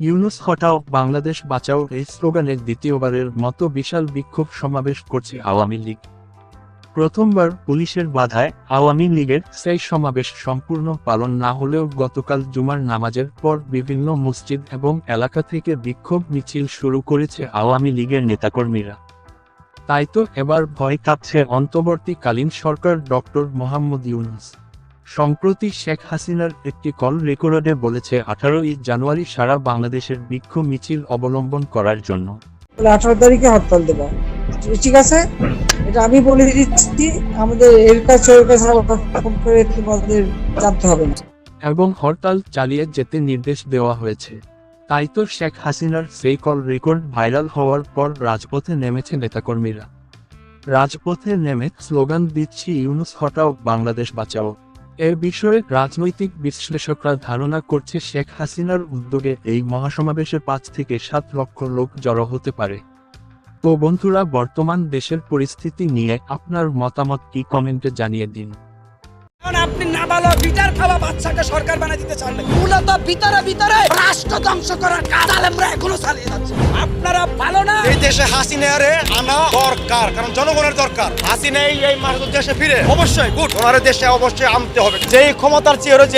ইউনুস হটাও বাংলাদেশ বাঁচাও এই স্লোগানের দ্বিতীয়বারের মতো বিশাল বিক্ষোভ সমাবেশ করছে আওয়ামী লীগ। প্রথমবার পুলিশের বাধায় আওয়ামী লীগের সেই সমাবেশ সম্পূর্ণ পালন না হলেও গতকাল জুমার নামাজের পর বিভিন্ন মসজিদ এবং এলাকা থেকে বিক্ষোভ মিছিল শুরু করেছে আওয়ামী লীগের নেতাকর্মীরা। তাই তো এবার ভয় কাঁপছে অন্তর্বর্তীকালীন সরকার ডক্টর মোহাম্মদ ইউনুস। সম্প্রতি শেখ হাসিনার একটি কল রেকর্ডে বলেছে আঠারোই জানুয়ারি সারা বাংলাদেশের বিক্ষোভ মিছিল অবলম্বন করার জন্য। আঠারো তারিখে হরতাল দেবা। ঠিক আছে? এটা আমি বলে দিচ্ছি আমাদের এর কাছে ওর কাছে করে তোমাদের জানতে হবে। না এবং হরতাল চালিয়ে যেতে নির্দেশ দেওয়া হয়েছে। তাই তো শেখ হাসিনার সেই কল রেকর্ড ভাইরাল হওয়ার পর রাজপথে নেমেছে নেতাকর্মীরা। রাজপথে নেমে স্লোগান দিচ্ছি ইউনুস হটাও বাংলাদেশ বাঁচাও। এ বিষয়ে রাজনৈতিক বিশ্লেষকরা ধারণা করছে শেখ হাসিনার উদ্যোগে এই মহাসমাবেশের পাঁচ থেকে সাত লক্ষ লোক জড়ো হতে পারে। তো বন্ধুরা, বর্তমান দেশের পরিস্থিতি নিয়ে আপনার মতামত কি কমেন্টে জানিয়ে দিন। ভালো বিটার খাওয়া বাচ্চাকে সরকার বানিয়ে দিতে চান মূলত ভিতরে ভিতরে রাষ্ট্র ধ্বংস করার কাজ আলেমরা এখনও চালিয়ে যাচ্ছে। আপনারা ভালো না? এই দেশে হাসিনারে আনা দরকার কারণ জনগণের দরকার। হাসিনাই এই মাস দেশে ফিরে। অবশ্যই গুড। ওনার দেশে অবশ্যই আনতে হবে। যেই ক্ষমতার চেয়ে যেই